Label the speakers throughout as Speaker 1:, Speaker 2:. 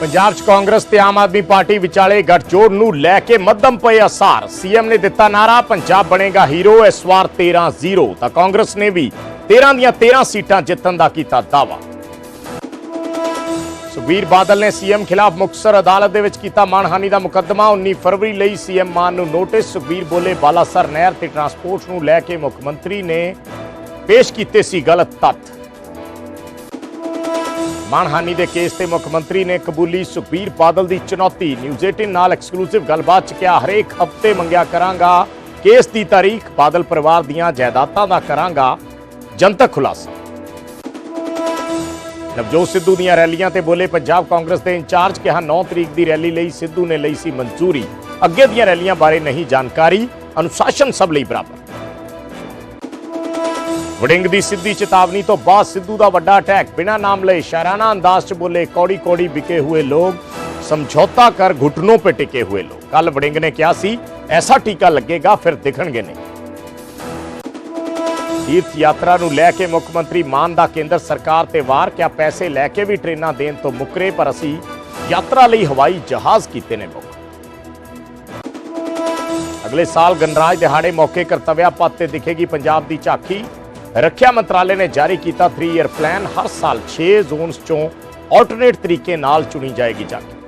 Speaker 1: ਪੰਜਾਬ 'ਚ ਕਾਂਗਰਸ ਤੇ ਆਮ ਆਦਮੀ ਪਾਰਟੀ ਵਿਚਾਲੇ ਗੱਠਜੋੜ ਨੂੰ ਲੈ ਕੇ ਮੱਧਮ ਪਏ ਅਸਾਰ। ਸੀਐਮ ਨੇ ਦਿੱਤਾ ਨਾਰਾ ਪੰਜਾਬ ਬਣੇਗਾ ਹੀਰੋ, ਇਸ ਵਾਰ 13-0 ਤਾਂ ਕਾਂਗਰਸ ਨੇ ਵੀ 13 ਦੀਆਂ 13 ਸੀਟਾਂ ਜਿੱਤਣ ਦਾ ਕੀਤਾ ਦਾਅਵਾ। ਸੁਖਬੀਰ ਬਾਦਲ ਨੇ ਸੀਐਮ ਖਿਲਾਫ ਮੁਕਤਸਰ ਅਦਾਲਤ ਦੇ ਵਿੱਚ ਕੀਤਾ ਮਾਨਹਾਨੀ ਦਾ ਮੁਕੱਦਮਾ। 19 ਫਰਵਰੀ ਲਈ ਸੀਐਮ ਮਾਨ ਨੂੰ ਨੋਟਿਸ। ਸੁਖਬੀਰ ਬੋਲੇ, ਬਾਲਾਸਰ ਨਹਿਰ ਤੇ ਟਰਾਂਸਪੋਰਟ ਨੂੰ ਲੈ ਕੇ ਮੁੱਖ ਮੰਤਰੀ ਨੇ ਪੇਸ਼ ਕੀਤੇ ਸੀ ਗਲਤ ਤੱਥ। ਮਾਨਹਾਨੀ ਦੇ ਕੇਸ ਤੇ ਮੁੱਖ ਮੰਤਰੀ ਨੇ ਕਬੂਲੀ ਸੁਖਬੀਰ ਬਾਦਲ ਦੀ ਚੁਣੌਤੀ। ਨਿਊਜ਼ 18 ਨਾਲ ਐਕਸਕਲੂਸਿਵ ਗੱਲਬਾਤ ਚ ਕਿਹਾ, ਹਰੇਕ ਹਫ਼ਤੇ ਮੰਗਿਆ ਕਰਾਂਗਾ। ਕੇਸ ਦੀ ਤਾਰੀਖ ਬਾਦਲ ਪਰਿਵਾਰ ਦੀਆਂ ਜਾਇਦਾਦਾਂ ਦਾ ਕਰਾਂਗਾ। ਜਨਤਕ ਖੁਲਾਸਾ। ਨਵਜੋਤ ਸਿੱਧੂ ਦੀਆਂ ਰੈਲੀਆਂ ਤੇ ਬੋਲੇ ਪੰਜਾਬ ਕਾਂਗਰਸ ਦੇ ਇੰਚਾਰਜ ਕਿਹਾ 9 ਤਰੀਕ ਦੀ ਰੈਲੀ ਲਈ ਸਿੱਧੂ ਨੇ ਲਈ ਸੀ ਮਨਜ਼ੂਰੀ। ਅੱਗੇ ਦੀਆਂ ਰੈਲੀਆਂ ਬਾਰੇ ਨਹੀਂ ਜਾਣਕਾਰੀ। ਅਨੁਸ਼ਾਸਨ ਸਭ ਲਈ ਬਰਾਬਰ। ਵੜਿੰਗ ਦੀ ਸਿੱਧੀ ਚੇਤਾਵਨੀ ਤੋਂ ਬਾਅਦ ਸਿੱਧੂ ਦਾ ਵੱਡਾ ਅਟੈਕ। ਬਿਨਾਂ ਨਾਮ ਲਏ ਸ਼ਾਇਰਾਨਾ ਅੰਦਾਜ਼ 'ਚ ਬੋਲੇ ਕੌੜੀ ਕੌੜੀ ਵਿਕੇ ਹੋਏ ਲੋਕ, ਸਮਝੌਤਾ ਕਰ ਘੁਟਨੋਂ पे ਟਿਕੇ ਹੋਏ ਲੋਕ। ਕੱਲ ਵੜਿੰਗ ਨੇ ਕਿਹਾ ਸੀ, ਐਸਾ ਟੀਕਾ ਲੱਗੇਗਾ, ਫਿਰ ਦਿਖਣਗੇ ਨੇ ਤੀਰਥ ਯਾਤਰਾ ਨੂੰ ਲੈ ਕੇ ਮੁੱਖ ਮੰਤਰੀ ਮਾਨ ਦਾ ਕੇਂਦਰ ਸਰਕਾਰ ਤੇ ਵਾਰ, ਕਿਆ ਪੈਸੇ ਲੈ ਕੇ ਵੀ ਟ੍ਰੇਨਾਂ ਦੇਣ ਤੋਂ ਮੁਕਰੇ, ਪਰ ਅਸੀਂ ਯਾਤਰਾ ਲਈ ਹਵਾਈ ਜਹਾਜ਼ ਕੀਤੇ ਨੇ ਬੁੱਕ ਅਗਲੇ ਸਾਲ ਗਣਰਾਜ ਦਿਹਾੜੇ ਮੌਕੇ ਕਰਤਵਿਆ ਪੱਤ ਤੇ ਦਿਖੇਗੀ ਪੰਜਾਬ ਦੀ ਝਾਕੀ। ਰੱਖਿਆ ਮੰਤਰਾਲੇ ਨੇ ਜਾਰੀ ਕੀਤਾ 3 ਇਅਰ ਪਲਾਨ ਹਰ ਸਾਲ 6 ਜ਼ੋਨਸ ਚੋਂ ਆਲਟਰਨੇਟ ਤਰੀਕੇ ਨਾਲ ਚੁਣੀ ਜਾਏਗੀ ਝਾਕੀ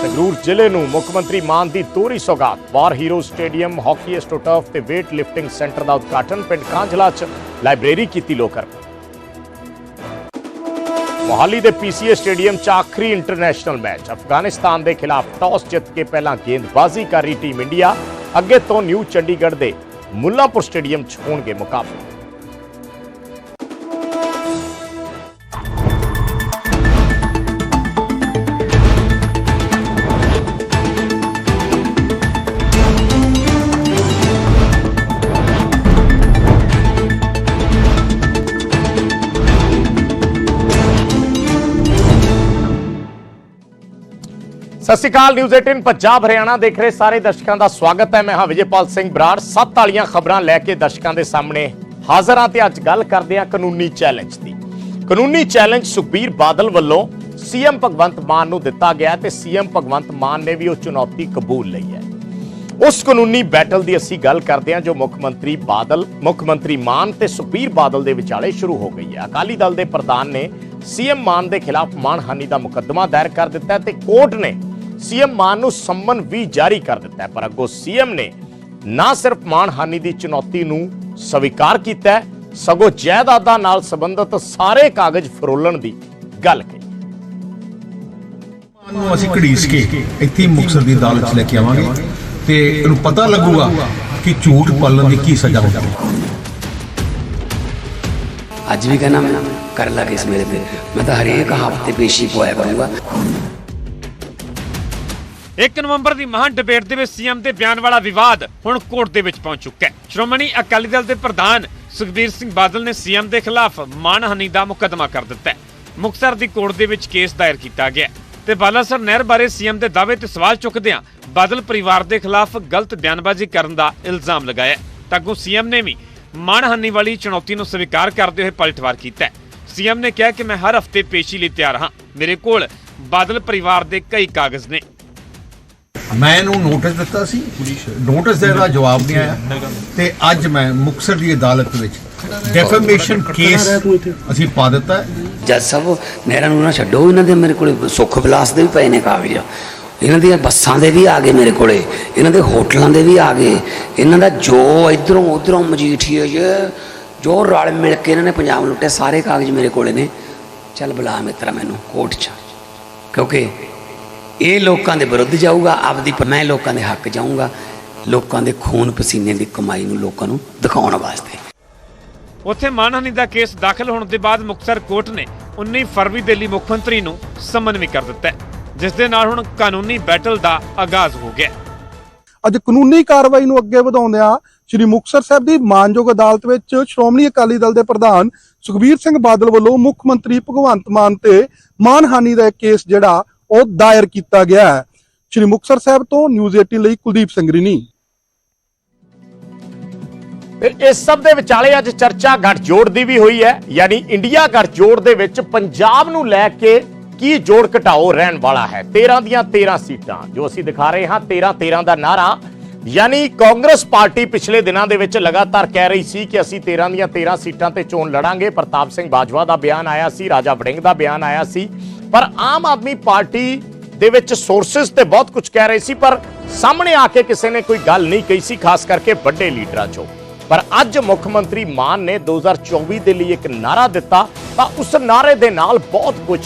Speaker 1: ਸੰਗਰੂਰ ਜ਼ਿਲ੍ਹੇ ਨੂੰ ਮੁੱਖ ਮੰਤਰੀ ਮਾਨ ਦੀ ਦੋਹਰੀ ਸੌਗਾਤ। War hero stadium, hockey astroturf ਤੇ weight ਲਿਫਟਿੰਗ ਸੈਂਟਰ ਦਾ ਉਦਘਾਟਨ ਪਿੰਡ ਕਾਂਝਲਾ 'ਚ ਲਾਇਬ੍ਰੇਰੀ ਕੀਤੀ ਲੋਕਰ। ਮੋਹਾਲੀ ਦੇ ਪੀਸੀਏ ਸਟੇਡੀਅਮ 'ਚ ਆਖਰੀ ਇੰਟਰਨੈਸ਼ਨਲ ਮੈਚ ਅਫਗਾਨਿਸਤਾਨ ਦੇ ਖਿਲਾਫ ਟਾਸ ਜਿੱਤ ਕੇ ਪਹਿਲਾਂ ਗੇਂਦਬਾਜ਼ੀ ਕਰ ਰਹੀ ਟੀਮ ਇੰਡੀਆ ਅੱਗੇ ਤੋਂ ਨਿਊ ਚੰਡੀਗੜ੍ਹ ਦੇ ਮੁੱਲਾਂਪੁਰ ਸਟੇਡੀਅਮ 'ਚ ਹੋਣਗੇ ਮੁਕਾਬਲੇ। ਸਤਿ ਸ਼੍ਰੀ ਅਕਾਲ ਨਿਊਜ਼ 18 ਪੰਜਾਬ, ਹਰਿਆਣਾ ਦੇਖ ਰਹੇ ਸਾਰੇ ਦਰਸ਼ਕਾਂ ਦਾ ਸਵਾਗਤ ਹੈ। ਮੈਂ ਹਾਂ ਵਿਜੇਪਾਲ ਸਿੰਘ ਬਰਾੜ। ਸੱਤ ਵਾਲੀਆਂ ਖਬਰਾਂ ਲੈ ਕੇ ਦਰਸ਼ਕਾਂ ਦੇ ਸਾਹਮਣੇ ਹਾਜ਼ਰ ਹਾਂ ਤੇ ਅੱਜ ਗੱਲ ਕਰਦੇ ਹਾਂ ਕਾਨੂੰਨੀ ਚੈਲੰਜ ਦੀ। ਕਾਨੂੰਨੀ ਚੈਲੰਜ ਸੁਖਬੀਰ ਬਾਦਲ ਵੱਲੋਂ ਸੀਐਮ ਭਗਵੰਤ ਮਾਨ ਨੂੰ ਦਿੱਤਾ ਗਿਆ ਤੇ ਸੀਐਮ ਭਗਵੰਤ ਮਾਨ ਨੇ ਵੀ ਉਹ ਚੁਣੌਤੀ ਕਬੂਲ ਲਈ ਹੈ। ਉਸ ਕਾਨੂੰਨੀ ਬੈਟਲ ਦੀ ਅਸੀਂ ਗੱਲ ਕਰਦੇ ਹਾਂ ਜੋ ਮੁੱਖ ਮੰਤਰੀ ਬਾਦਲ, ਮੁੱਖ ਮੰਤਰੀ ਮਾਨ ਤੇ ਸੁਖਬੀਰ ਬਾਦਲ ਦੇ ਵਿਚਾਲੇ ਸ਼ੁਰੂ ਹੋ ਗਈ ਹੈ। ਅਕਾਲੀ ਦਲ ਦੇ ਪ੍ਰਧਾਨ ਨੇ ਸੀਐਮ ਮਾਨ ਦੇ ਖਿਲਾਫ ਮਾਨਹਾਨੀ ਦਾ ਮੁਕੱਦਮਾ ਦਾਇਰ ਕਰ ਦਿੱਤਾ ਹੈ ਤੇ ਕੋਰਟ ਨੇ ਸੀਐਮ ਮਾਨ ਨੂੰ ਸੰਮਨ ਵੀ ਜਾਰੀ ਕਰ ਦਿੱਤਾ ਹੈ ਪਰ ਅੱਗੋਂ ਸੀਐਮ ਨੇ ਨਾ ਸਿਰਫ ਮਾਨਹਾਨੀ ਦੀ ਚੁਣੌਤੀ ਨੂੰ ਸਵੀਕਾਰ ਕੀਤਾ ਸਗੋਂ ਜਾਇਦਾਦਾਂ ਨਾਲ ਸੰਬੰਧਿਤ ਸਾਰੇ ਕਾਗਜ਼ ਫਰੋਲਣ ਦੀ ਗੱਲ ਕਹੀ।
Speaker 2: ਮਾਨ ਨੂੰ ਅਸੀਂ ਘੜੀਸ ਕੇ ਇੱਥੇ ਮੁਕਸਰ ਦੀ ਅਦਾਲਤ 'ਚ ਲੈ ਕੇ ਆਵਾਂਗੇ ਤੇ ਇਹਨੂੰ ਪਤਾ ਲੱਗੂਗਾ ਕਿ ਝੂਠ ਪਾਲਣ ਦੀ ਕੀ ਸਜ਼ਾ ਹੁੰਦੀ ਹੈ।
Speaker 3: ਅੱਜ ਵੀ ਕਹਿੰਦਾ ਮੈਂ ਕਰ ਲਾ ਕੇ ਇਸ ਮੇਰੇ ਤੇ। ਮੈਂ ਤਾਂ ਹਰੇਕ ਹਫ਼ਤੇ ਪੇਸ਼ੀ ਪੋਇਆ ਕਰੂੰਗਾ।
Speaker 4: 1 ਨਵੰਬਰ ਦੀ ਮਹਾਨ ਡਿਬੇਟ ਦੇ ਵਿੱਚ ਸੀਐਮ ਦੇ ਬਿਆਨ ਵਾਲਾ ਵਿਵਾਦ ਹੁਣ ਕੋਰਟ ਦੇ ਵਿੱਚ ਪਹੁੰਚ ਚੁੱਕਾ ਹੈ। ਸ਼੍ਰੋਮਣੀ ਅਕਾਲੀ ਦਲ ਦੇ ਪ੍ਰਧਾਨ ਸੁਖਬੀਰ ਸਿੰਘ ਬਾਦਲ ਨੇ ਸੀਐਮ ਦੇ ਖਿਲਾਫ ਮਾਨਹਾਨੀ ਦਾ ਮੁਕੱਦਮਾ ਕਰ ਦਿੱਤਾ ਹੈ। ਮੁਕਤਸਰ ਦੀ ਕੋਰਟ ਦੇ ਵਿੱਚ ਕੇਸ ਦਾਇਰ ਕੀਤਾ ਗਿਆ ਤੇ ਬਾਲਾਸਰ ਨਹਿਰ ਬਾਰੇ ਸੀਐਮ ਦੇ ਦਾਅਵੇ ਤੇ ਸਵਾਲ ਚੁੱਕਦਿਆਂ ਬਾਦਲ ਪਰਿਵਾਰ ਦੇ ਖਿਲਾਫ ਗਲਤ ਬਿਆਨਬਾਜ਼ੀ ਕਰਨ ਦਾ ਇਲਜ਼ਾਮ ਲਗਾਇਆ ਹੈ। ਤਾਂ ਅੱਗੋਂ ਸੀਐਮ ਨੇ ਵੀ ਮਾਨਹਾਨੀ ਵਾਲੀ ਚੁਣੌਤੀ ਨੂੰ ਸਵੀਕਾਰ ਕਰਦੇ ਹੋਏ ਪਲਟਵਾਰ ਕੀਤਾ ਹੈ। ਸੀਐਮ ਨੇ ਕਿਹਾ ਕਿ ਮੈਂ ਹਰ ਹਫ਼ਤੇ ਪੇਸ਼ੀ ਲਈ ਤਿਆਰ ਹਾਂ। ਮੇਰੇ ਕੋਲ ਬਾਦਲ ਪਰਿਵਾਰ ਦੇ ਕਈ ਕਾਗਜ਼ ਨੇ।
Speaker 2: ਮੈਂ ਇਹਨੂੰ ਨੋਟਿਸ ਦਿੱਤਾ ਸੀ। ਨੋਟਿਸ ਦੇ ਦਾ ਜਵਾਬ ਨਹੀਂ ਆਇਆ। ਤੇ ਅੱਜ ਮੈਂ ਮੁਕਤਸਰ ਦੀ ਅਦਾਲਤ ਵਿੱਚ ਡੈਫੇਮੇਸ਼ਨ ਕੇਸ ਅਸੀਂ ਪਾ ਦਿੱਤਾ
Speaker 3: ਜੱਜ ਸਾਹਿਬ ਨਹਿਰਾਂ ਨੂੰ ਨਾ ਛੱਡੋ ਇਹਨਾਂ ਦੇ ਮੇਰੇ ਕੋਲੇ ਸੁੱਖ ਵਿਲਾਸ ਦੇ ਵੀ ਪਏ ਨੇ ਕਾਗਜ਼ ਇਹਨਾਂ ਦੀਆਂ ਬੱਸਾਂ ਦੇ ਵੀ ਆ ਗਏ ਮੇਰੇ ਕੋਲੇ ਇਹਨਾਂ ਦੇ ਹੋਟਲਾਂ ਦੇ ਵੀ ਆ ਗਏ। ਇਹਨਾਂ ਦਾ ਜੋ ਇਧਰੋਂ ਉਧਰੋਂ ਮਜੀਠੀਏ ਜੇ ਜੋ ਰਲ ਮਿਲ ਕੇ ਇਹਨਾਂ ਨੇ ਪੰਜਾਬ ਲੁੱਟੇ ਸਾਰੇ ਕਾਗਜ਼ ਮੇਰੇ ਕੋਲੇ ਨੇ। ਚੱਲ ਬੁਲਾ ਮਿੱਤਰਾ ਮੈਨੂੰ ਕੋਰਟ 'ਚ ਕਿਉਂਕਿ ਇਹ ਲੋਕਾਂ ਦੇ ਵਿਰੁੱਧ ਜਾਊਗਾ ਆਪਦੀ ਮੈਂ ਲੋਕਾਂ ਦੇ ਹੱਕ ਜਾਊਂਗਾ ਲੋਕਾਂ ਦੇ ਖੂਨ ਪਸੀਨੇ ਦੀ ਕਮਾਈ ਨੂੰ ਲੋਕਾਂ ਨੂੰ ਦਿਖਾਉਣ ਵਾਸਤੇ
Speaker 4: ਉੱਥੇ ਮਾਨਹਾਨੀ ਦਾ ਕੇਸ ਦਾਖਲ ਹੋਣ ਦੇ ਬਾਅਦ ਮੁਕਤਸਰ ਕੋਰਟ ਨੇ 19 ਫਰਵਰੀ ਦੇ ਲਈ ਮੁੱਖ ਮੰਤਰੀ ਨੂੰ ਸੰਮਨ ਵੀ ਕਰ ਦਿੱਤਾ ਜਿਸ ਦੇ ਨਾਲ ਹੁਣ ਕਾਨੂੰਨੀ ਬੈਟਲ ਦਾ ਆਗਾਜ਼ ਹੋ ਗਿਆ।
Speaker 5: ਅੱਜ ਕਾਨੂੰਨੀ ਕਾਰਵਾਈ ਨੂੰ ਅੱਗੇ ਵਧਾਉਂਦਿਆਂ ਸ੍ਰੀ ਮੁਕਤਸਰ ਸਾਹਿਬ ਦੀ ਮਾਨਯੋਗ ਅਦਾਲਤ ਵਿੱਚ ਸ਼੍ਰੋਮਣੀ ਅਕਾਲੀ ਦਲ ਦੇ ਪ੍ਰਧਾਨ ਸੁਖਬੀਰ ਸਿੰਘ ਬਾਦਲ ਵੱਲੋਂ ਮੁੱਖ ਮੰਤਰੀ ਭਗਵੰਤ ਮਾਨ ਤੇ ਮਾਨਹਾਨੀ ਦਾ ਇੱਕ ਕੇਸ ਜਿਹੜਾ ਉਹ ਦਾਇਰ ਕੀਤਾ ਗਿਆ ਹੈ। ਸ੍ਰੀ ਮੁਕਤਸਰ ਸਾਹਿਬ ਤੋਂ ਨਿਊਜ਼ 18 ਲਈ ਕੁਲਦੀਪ ਸਿੰਘ ਰਿਨੀ
Speaker 1: ਇਸ ਸਭ ਦੇ ਵਿਚਾਲੇ ਅੱਜ ਚਰਚਾ ਗੱਠਜੋੜ ਦੀ ਵੀ ਹੋਈ ਹੈ। ਯਾਨੀ ਇੰਡੀਆ ਗੱਠਜੋੜ ਦੇ ਵਿੱਚ ਪੰਜਾਬ ਨੂੰ ਲੈ ਕੇ ਕੀ ਜੋੜ ਘਟਾਓ ਰਹਿਣ ਵਾਲਾ ਹੈ। 13 ਦੀਆਂ 13 ਸੀਟਾਂ, ਜੋ ਅਸੀਂ ਦਿਖਾ ਰਹੇ ਹਾਂ 13 13 ਦਾ ਨਾਰਾ ਯਾਨੀ ਕਾਂਗਰਸ ਪਾਰਟੀ ਪਿਛਲੇ ਦਿਨਾਂ ਦੇ ਵਿੱਚ ਲਗਾਤਾਰ ਕਹਿ ਰਹੀ ਸੀ ਕਿ ਅਸੀਂ 13 ਦੀਆਂ 13 ਸੀਟਾਂ ਤੇ ਚੋਣ ਲੜਾਂਗੇ। ਪ੍ਰਤਾਪ ਸਿੰਘ ਬਾਜਵਾ ਦਾ ਬਿਆਨ ਆਇਆ ਸੀ, ਰਾਜਾ ਵੜਿੰਗ ਦਾ ਬਿਆਨ ਆਇਆ ਸੀ। ਪਰ ਆਮ ਆਦਮੀ ਪਾਰਟੀ ਦੇ ਵਿੱਚ ਸੋਰਸਸ ਤੇ ਬਹੁਤ ਕੁਝ ਕਹਿ ਰਹੇ ਸੀ, ਪਰ ਸਾਹਮਣੇ ਆ ਕੇ ਕਿਸੇ ਨੇ ਕੋਈ ਗੱਲ ਨਹੀਂ ਕਹੀ ਸੀ, ਖਾਸ ਕਰਕੇ ਵੱਡੇ ਲੀਡਰਾਂ ਚੋਂ। ਪਰ ਅੱਜ ਮੁੱਖ ਮੰਤਰੀ ਮਾਨ ਨੇ 2024 ਦੇ ਲਈ ਇੱਕ ਨਾਰਾ ਦਿੱਤਾ, ਤਾਂ ਉਸ ਨਾਰੇ ਦੇ ਨਾਲ ਬਹੁਤ ਕੁਝ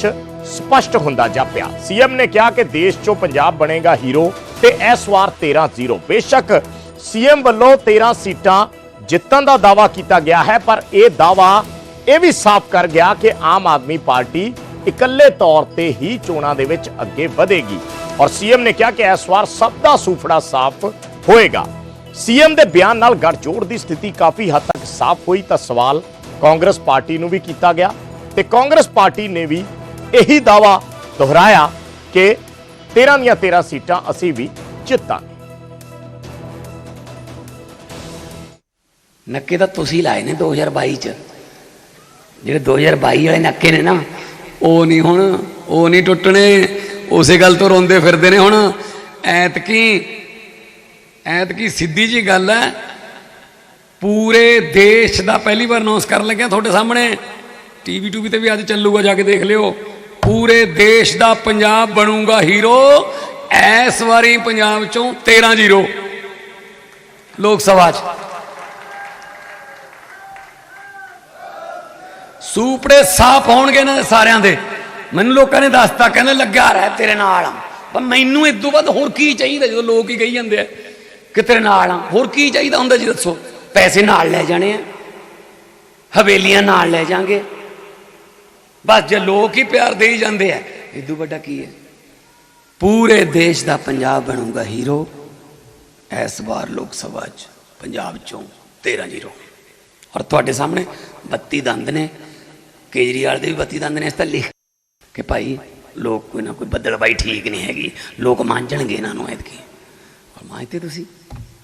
Speaker 1: ਸਪਸ਼ਟ ਹੁੰਦਾ ਜਾ ਜਾਪਿਆ ਸੀਐਮ ਨੇ ਕਿਹਾ ਕਿ ਦੇਸ਼ 'ਚੋਂ ਪੰਜਾਬ ਬਣੇਗਾ ਹੀਰੋ ਤੇ ਇਸ ਵਾਰ 13-0 ਬੇਸ਼ੱਕ ਸੀਐਮ ਵੱਲੋਂ 13 ਸੀਟਾਂ ਜਿੱਤਣ ਦਾ ਦਾਵਾ ਕੀਤਾ ਗਿਆ ਹੈ, ਪਰ ਇਹ ਦਾਵਾ ਇਹ ਵੀ ਸਾਫ਼ ਕਰ ਗਿਆ ਕਿ ਆਮ ਆਦਮੀ ਪਾਰਟੀ ਇਕੱਲੇ ਤੌਰ ਤੇ ਹੀ ਚੋਣਾਂ ਦੇ ਵਿੱਚ ਅੱਗੇ ਵਧੇਗੀ। ਔਰ ਸੀਐਮ ਨੇ ਕਿਹਾ ਕਿ ਇਸ ਵਾਰ ਸਭ ਦਾ ਸੂਫੜਾ ਸਾਫ਼ ਹੋਏਗਾ। ਸੀਐਮ ਦੇ ਬਿਆਨ ਨਾਲ ਗੱਠਜੋੜ ਦੀ ਸਥਿਤੀ ਕਾਫੀ ਹੱਦ ਤੱਕ ਸਾਫ਼ ਹੋਈ ਤਾਂ ਸਵਾਲ ਕਾਂਗਰਸ ਪਾਰਟੀ ਨੂੰ ਵੀ ਕੀਤਾ ਗਿਆ ਤੇ ਕਾਂਗਰਸ ਪਾਰਟੀ ਨੇ ਵੀ ਇਹੀ ਦਾਵਾ ਦੁਹਰਾਇਆ ਕਿ 13 ਦੀਆਂ 13 ਸੀਟਾਂ ਅਸੀਂ ਵੀ ਜਿੱਤਾਂਗੇ।
Speaker 3: ਨੱਕੇ ਤਾਂ ਤੁਸੀਂ ਲਾਏ ਨੇ 2022 ਚ। ਜਿਹੜੇ 2022 ਵਾਲੇ ਨੱਕੇ ਨੇ ਨਾ ਉਹ ਨਹੀਂ ਹੁਣ, ਉਹ ਨਹੀਂ ਟੁੱਟਣੇ। ਉਸੇ ਗੱਲ ਤੋਂ ਰੋਂਦੇ ਫਿਰਦੇ ਨੇ ਹੁਣ। ਐਤਕੀ ਐਤਕੀ ਸਿੱਧੀ ਜੀ ਗੱਲ ਹੈ ਪੂਰੇ ਦੇਸ਼ ਦਾ ਪਹਿਲੀ ਵਾਰ ਅਨਾਉਂਸ ਕਰਨ ਲੱਗਿਆ ਤੁਹਾਡੇ ਸਾਹਮਣੇ। ਟੀਵੀ ਟੂਵੀ ਤੇ ਵੀ ਅੱਜ ਚੱਲੂਗਾ, ਜਾ ਕੇ ਦੇਖ ਲਿਓ। ਪੂਰੇ ਦੇਸ਼ ਦਾ ਪੰਜਾਬ ਬਣੂਗਾ ਹੀਰੋ। ਇਸ ਵਾਰੀ ਪੰਜਾਬ ਚੋਂ 13 ਜ਼ੀਰੋ। ਲੋਕ ਸਭਾ 'ਚ। ਸੂਪੜੇ ਸਾਫ਼ ਹੋਣਗੇ ਇਹਨਾਂ ਦੇ ਸਾਰਿਆਂ ਦੇ। ਮੈਨੂੰ ਲੋਕਾਂ ਨੇ ਦੱਸਤਾ, ਕਹਿੰਦੇ ਲੱਗਾ ਰਹਿ ਤੇਰੇ ਨਾਲ ਆ। ਪਰ ਮੈਨੂੰ ਇਸ ਤੋਂ ਵੱਧ ਹੋਰ ਕੀ ਚਾਹੀਦਾ ਜਦੋਂ ਲੋਕ ਹੀ ਕਹੀ ਜਾਂਦੇ ਆ ਕਿ ਤੇਰੇ ਨਾਲ ਆ? ਹੋਰ ਕੀ ਚਾਹੀਦਾ ਹੁੰਦਾ ਜੀ ਦੱਸੋ? ਪੈਸੇ ਨਾਲ ਲੈ ਜਾਣੇ ਆ। ਹਵੇਲੀਆਂ ਨਾਲ ਲੈ ਜਾਾਂਗੇ। ਬਸ ਜੇ ਲੋਕ ਹੀ ਪਿਆਰ ਦੇਈ ਜਾਂਦੇ ਆ ਇਸ ਤੋਂ ਵੱਡਾ ਕੀ ਹੈ? ਪੂਰੇ ਦੇਸ਼ ਦਾ ਪੰਜਾਬ ਬਣੂਗਾ ਹੀਰੋ। ਇਸ ਵਾਰ ਲੋਕ ਸਭਾ 'ਚ ਪੰਜਾਬ ਚੋਂ 13 ਜ਼ੀਰੋ। ਔਰ ਤੁਹਾਡੇ ਸਾਹਮਣੇ 32 ਦੰਦ ਨੇ। ਕੇਜਰੀਵਾਲ ਦੇ ਵੀ 32 ਦੰਦ ਨੇ ਇਸ ਤਾਂ ਲਿਖ ਕਿ ਭਾਈ ਲੋਕ ਕੋਈ ਨਾ ਕੋਈ ਬੱਦਲਬਾਈ ਠੀਕ ਨਹੀਂ ਹੈਗੀ ਲੋਕ ਮੰਨਣਗੇ ਇਹਨਾਂ ਨੂੰ ਐਤਕੀ ਔਰ ਮੰਨਤੇ ਤੁਸੀਂ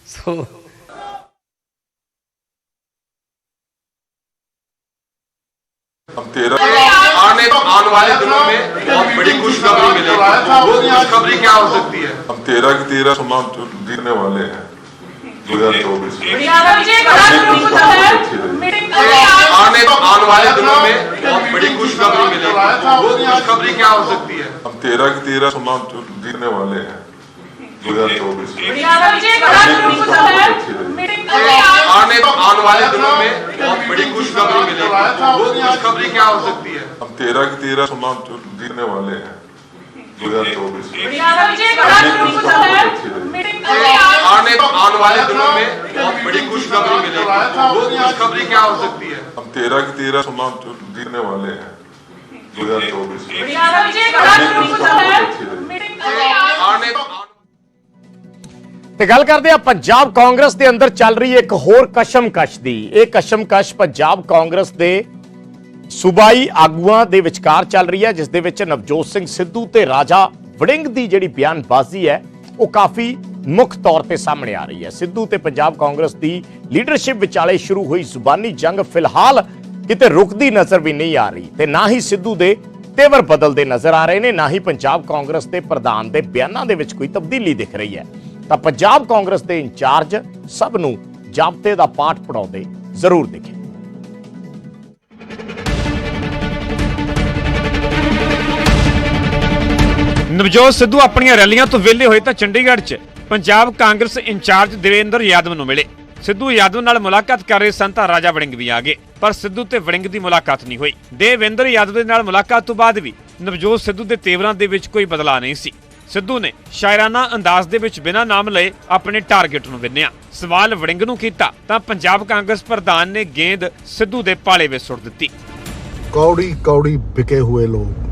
Speaker 3: ਸੋ
Speaker 6: हम तेरह आने आने वाले दिनों में बहुत बड़ी खुशखबरी मिलेगी वो खुशखबरी क्या हो सकती है हम तेरह की तेरह चुनाव जीतने वाले हैं दो हज़ार चौबीस आने आने वाले दिनों में बड़ी खुशखबरी मिलेगी। वो खुशखबरी क्या हो सकती है हम तेरह की तेरह चुनाव जीतने वाले हैं दो हज़ार चौबीस आने आने वाले दिनों में बड़ी खुशखबरी मिलेगी वो खुशखबरी क्या हो सकती है? हम तेरह की तेरह चुनाव जीतने वाले हैं। आने आने वाले दिनों में बहुत बड़ी खुशखबरी मिलेगी वो खुशखबरी क्या हो सकती है हम तेरह की तेरह चुनाव जीतने वाले हैं दो हजार चौबीस आने
Speaker 1: ਤੇ ਗੱਲ ਕਰਦੇ ਆ ਪੰਜਾਬ ਕਾਂਗਰਸ ਦੇ ਅੰਦਰ ਚੱਲ ਰਹੀ ਇੱਕ ਹੋਰ ਕਸ਼ਮਕਸ਼ ਦੀ ਇਹ ਕਸ਼ਮਕਸ਼ ਪੰਜਾਬ ਕਾਂਗਰਸ ਦੇ ਸੂਬਾਈ ਆਗੂਆਂ ਦੇ ਵਿਚਕਾਰ ਚੱਲ ਰਹੀ ਹੈ, ਜਿਸ ਦੇ ਵਿੱਚ ਨਵਜੋਤ ਸਿੰਘ ਸਿੱਧੂ ਤੇ ਰਾਜਾ ਵੜਿੰਗ ਦੀ ਜਿਹੜੀ ਬਿਆਨਬਾਜ਼ੀ ਹੈ, ਉਹ ਕਾਫੀ ਮੁੱਖ ਤੌਰ ਤੇ ਸਾਹਮਣੇ ਆ ਰਹੀ ਹੈ। ਸਿੱਧੂ ਤੇ ਪੰਜਾਬ ਕਾਂਗਰਸ ਦੀ ਲੀਡਰਸ਼ਿਪ ਵਿਚਾਲੇ ਸ਼ੁਰੂ ਹੋਈ ਜ਼ੁਬਾਨੀ ਜੰਗ ਫਿਲਹਾਲ ਕਿਤੇ ਰੁਕਦੀ ਨਜ਼ਰ ਵੀ ਨਹੀਂ ਆ ਰਹੀ ਤੇ ਨਾ ਹੀ ਸਿੱਧੂ ਦੇ ਤੇਵਰ ਬਦਲਦੇ ਨਜ਼ਰ ਆ ਰਹੇ ਨੇ, ਨਾ ਹੀ ਪੰਜਾਬ ਕਾਂਗਰਸ ਦੇ ਪ੍ਰਧਾਨ ਦੇ ਬਿਆਨਾਂ ਦੇ ਵਿੱਚ ਕੋਈ ਤਬਦੀਲੀ ਦਿਖ ਰਹੀ ਹੈ। ਤਾਂ ਪੰਜਾਬ ਕਾਂਗਰਸ ਦੇ ਇੰਚਾਰਜ ਸਭ ਨੂੰ ਜਾਬਤੇ ਦਾ ਪਾਠ ਪੜਾਉਂਦੇ ਜ਼ਰੂਰ ਦਿਖੇ
Speaker 4: ਨਵਜੋਤ ਸਿੱਧੂ ਆਪਣੀਆਂ ਰੈਲੀਆਂ ਤੋਂ ਵਿਹਲੇ ਹੋਏ ਤਾਂ ਚੰਡੀਗੜ੍ਹ 'ਚ ਪੰਜਾਬ ਕਾਂਗਰਸ ਇੰਚਾਰਜ ਦੇਵੇਂਦਰ ਯਾਦਵ ਨੂੰ ਮਿਲੇ। ਸਿੱਧੂ ਯਾਦਵ ਨਾਲ ਮੁਲਾਕਾਤ ਕਰ ਰਹੇ ਸਨ ਰਾਜਾ ਵੜਿੰਗ ਵੀ ਆ ਗਏ, ਪਰ ਸਿੱਧੂ ਤੇ ਵੜਿੰਗ ਦੀ ਮੁਲਾਕਾਤ ਨਹੀਂ ਹੋਈ। ਦੇਵੇਂਦਰ ਯਾਦਵ ਦੇ ਨਾਲ ਮੁਲਾਕਾਤ ਤੋਂ ਬਾਅਦ ਵੀ ਨਵਜੋਤ ਸਿੱਧੂ ਦੇ ਤੇਵਰਾਂ ਦੇ ਵਿੱਚ ਕੋਈ ਬਦਲਾਅ ਨਹੀਂ ਸੀ। ਸਿੱਧੂ ਨੇ ਸ਼ਾਇਰਾਨਾ ਅੰਦਾਜ਼ ਦੇ ਵਿੱਚ ਬਿਨਾਂ ਨਾਮ ਲਏ ਆਪਣੇ ਟਾਰਗੇਟ ਨੂੰ ਵਿੰਨਿਆ। ਸਵਾਲ ਵੜਿੰਗ ਨੂੰ ਕੀਤਾ ਤਾਂ ਪੰਜਾਬ ਕਾਂਗਰਸ ਪ੍ਰਧਾਨ ਨੇ ਗੇਂਦ ਸਿੱਧੂ ਦੇ ਪਾਲੇ ਵਿੱਚ ਸੁੱਟ ਦਿੱਤੀ।
Speaker 7: ਕੌੜੀ ਕੌੜੀ ਵਿਕੇ ਹੋਏ ਲੋਕ।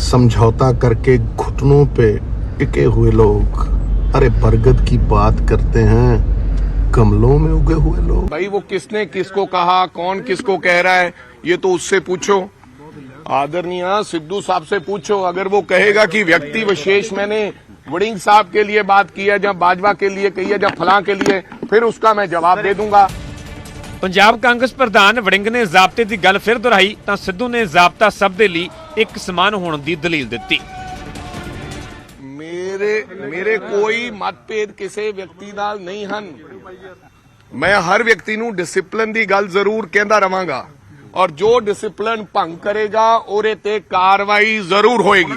Speaker 7: समझौता करके घुटनों पे टिके हुए लोग अरे बरगद की बात करते हैं गमलों में उगे हुए लोग
Speaker 8: भाई वो किसने किसको कहा कौन किसको कह रहा है ये तो उससे पूछो आदरणीय सिद्धू साहब से पूछो अगर वो कहेगा कि व्यक्ति विशेष मैंने वड़िंग साहब के लिए बात की है जब बाजवा के लिए कही है जब फलां के लिए फिर उसका मैं जवाब दे दूंगा
Speaker 4: ਪੰਜਾਬ ਕਾਂਗਰਸ ਪ੍ਰਧਾਨ ਵੜਿੰਗ ਨੇ ਜ਼ਾਬਤੇ ਦੀ ਗੱਲ ਫਿਰ ਦੁਹਰਾਈ ਤਾਂ ਸਿੱਧੂ ਨੇ ਜ਼ਾਬਤਾ ਸਭ ਦੇ ਲਈ ਇੱਕ ਸਮਾਨ ਹੋਣ ਦੀ ਦਲੀਲ ਦਿੱਤੀ
Speaker 8: ਮੇਰੇ ਮੇਰੇ ਕੋਈ ਮਤਭੇਦ ਕਿਸੇ ਵਿਅਕਤੀ ਨਾਲ ਨਹੀਂ ਹਨ ਮੈਂ ਹਰ ਵਿਅਕਤੀ ਨੂੰ ਡਿਸਪਲਿਨ ਦੀ ਗੱਲ ਜ਼ਰੂਰ ਕਹਿੰਦਾ ਰਵਾਂਗਾ ਔਰ ਜੋ ਡਿਸਪਲਿਨ ਭੰਗ ਕਰੇਗਾ ਉਹਦੇ ਤੇ ਕਾਰਵਾਈ ਜ਼ਰੂਰ ਹੋਏਗੀ